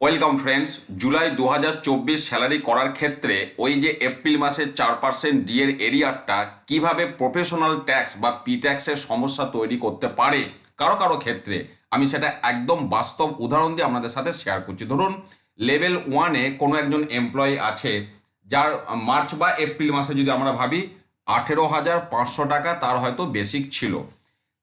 Welcome friends, July দু হাজার চব্বিশ স্যালারি করার ক্ষেত্রে ওই যে এপ্রিল মাসের চার পার্সেন্ট ডিএর এরিয়ারটা কীভাবে প্রফেশনাল ট্যাক্স বা পি ট্যাক্সের সমস্যা তৈরি করতে পারে? কারও কারও ক্ষেত্রে। আমি সেটা একদম বাস্তব উদাহরণ দিয়ে আপনাদের সাথে শেয়ার করছি। ধরুন লেভেল ওয়ানে কোনো একজন এমপ্লয়ি আছে, যার মার্চ বা এপ্রিল মাসে যদি আমরা ভাবি, আঠেরো হাজার পাঁচশো টাকা তার হয়তো বেসিক ছিল।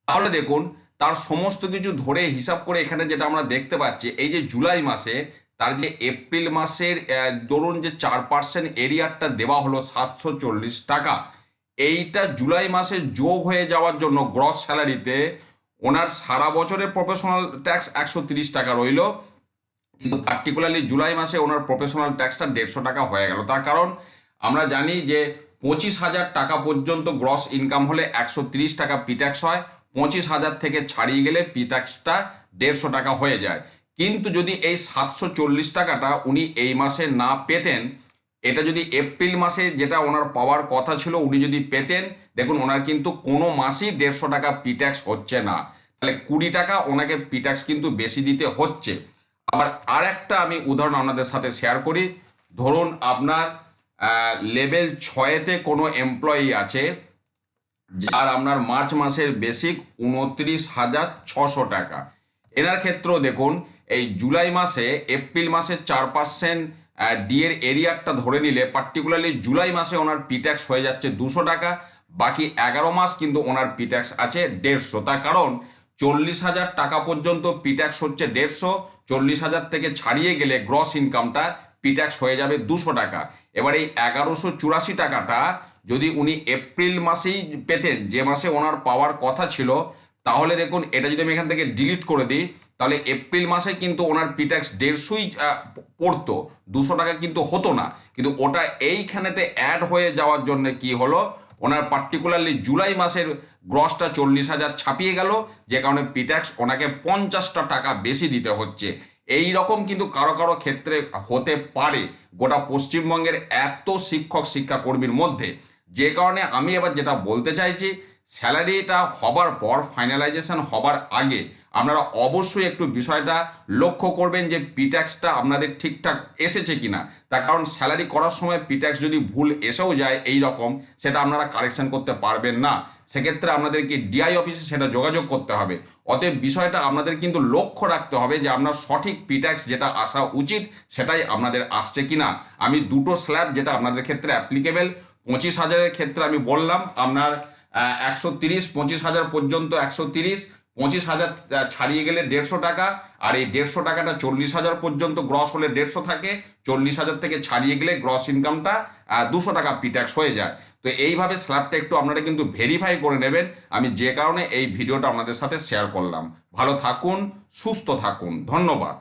তাহলে দেখুন তার সমস্ত কিছু ধরে হিসাব করে এখানে যেটা আমরা দেখতে পাচ্ছি, এই যে জুলাই মাসে তার যে এপ্রিল মাসের ধরুন যে চার পার্সেন্ট এরিয়ারটা দেওয়া হলো সাতশো চল্লিশ টাকা। এইটা জুলাই মাসে যোগ হয়ে যাওয়ার জন্য গ্রস স্যালারিতে ওনার সারা বছরের প্রফেশনাল ট্যাক্স একশো তিরিশ টাকা রইল। কিন্তু পার্টিকুলারলি জুলাই মাসে ওনার প্রফেশনাল ট্যাক্সটা দেড়শো টাকা হয়ে গেল। তার কারণ আমরা জানি যে পঁচিশ হাজার টাকা পর্যন্ত গ্রস ইনকাম হলে একশো তিরিশ টাকা পিট্যাক্স হয়। পঁচিশ হাজার থেকে ছাড়িয়ে গেলে পি ট্যাক্সটা দেড়শো টাকা হয়ে যায়। কিন্তু যদি এই সাতশো চল্লিশ টাকাটা উনি এই মাসে না পেতেন, এটা যদি এপ্রিল মাসে যেটা ওনার পাওয়ার কথা ছিল, উনি যদি পেতেন, দেখুন, ওনার কিন্তু কোনো মাসেই দেড়শো টাকা পি ট্যাক্স হচ্ছে না। তাহলে কুড়ি টাকা ওনাকে পি ট্যাক্স কিন্তু বেশি দিতে হচ্ছে। আবার আর একটা আমি উদাহরণ আপনাদের সাথে শেয়ার করি। ধরুন, আপনার লেভেল ছয়েতে কোনো এমপ্লয়ি আছে যার আপনার মার্চ মাসের বেসিক উনত্রিশ হাজার ছশো টাকা। এনার ক্ষেত্রেও দেখুন, এই জুলাই মাসে, এপ্রিল মাসে চার পার্সেন্ট ডিএর এরিয়ারটা ধরে নিলে পার্টিকুলারলি জুলাই মাসে ওনার পিট্যাক্স হয়ে যাচ্ছে দুশো টাকা, বাকি এগারো মাস কিন্তু ওনার পিট্যাক্স আছে দেড়শো। তার কারণ, চল্লিশ হাজার টাকা পর্যন্ত পিট্যাক্স হচ্ছে দেড়শো, চল্লিশ হাজার থেকে ছাড়িয়ে গেলে গ্রস ইনকামটা পিট্যাক্স হয়ে যাবে দুশো টাকা। এবার এই এগারোশো চুরাশি টাকাটা যদি উনি এপ্রিল মাসেই পেতেন, যে মাসে ওনার পাওয়ার কথা ছিল, তাহলে দেখুন, এটা যদি আমি এখান থেকে ডিলিট করে দিই, তাহলে এপ্রিল মাসে কিন্তু ওনার পিট্যাক্স দেড়শোই পড়তো, দুশো টাকা কিন্তু হতো না। কিন্তু ওটা এইখানেতে অ্যাড হয়ে যাওয়ার জন্য কি হলো, ওনার পার্টিকুলারলি জুলাই মাসের গ্রসটা চল্লিশ হাজার ছাপিয়ে গেল, যে কারণে পিট্যাক্স ওনাকে পঞ্চাশটা টাকা বেশি দিতে হচ্ছে। এই রকম কিন্তু কারও কারও ক্ষেত্রে হতে পারে, গোটা পশ্চিমবঙ্গের এত শিক্ষক শিক্ষাকর্মীর মধ্যে। যে কারণে আমি এবার যেটা বলতে চাইছি স্যালারিটা হবার পর ফাইনালাইজেশন হবার আগে আপনারা অবশ্যই একটু বিষয়টা লক্ষ্য করবেন যে পিট্যাক্সটা আপনাদের ঠিকঠাক এসেছে কিনা। তার কারণ স্যালারি করার সময় পিট্যাক্স যদি ভুল এসেও যায় এই রকম, সেটা আপনারা কারেকশন করতে পারবেন না। সেক্ষেত্রে আপনাদেরকে ডিআই অফিসে সেটা যোগাযোগ করতে হবে। অতএব বিষয়টা আপনাদের কিন্তু লক্ষ্য রাখতে হবে যে আপনার সঠিক পিট্যাক্স যেটা আসা উচিত, সেটাই আপনাদের আসছে কিনা। আমি দুটো স্ল্যাব যেটা আপনাদের ক্ষেত্রে অ্যাপ্লিকেবল পঁচিশ হাজারের ক্ষেত্রে আমি বললাম, আপনার একশো তিরিশ, পঁচিশ হাজার পর্যন্ত একশো তিরিশ, পঁচিশ হাজার ছাড়িয়ে গেলে দেড়শো টাকা, আর এই দেড়শো টাকাটা চল্লিশ হাজার পর্যন্ত গ্রস হলে দেড়শো থাকে, চল্লিশ হাজার থেকে ছাড়িয়ে গেলে গ্রস ইনকামটা দুশো টাকা পিট্যাক্স হয়ে যায়। তো এইভাবে স্ল্যাবটা একটু আপনারা কিন্তু ভেরিফাই করে নেবেন। আমি যে কারণে এই ভিডিওটা আপনাদের সাথে শেয়ার করলাম। ভালো থাকুন, সুস্থ থাকুন। ধন্যবাদ।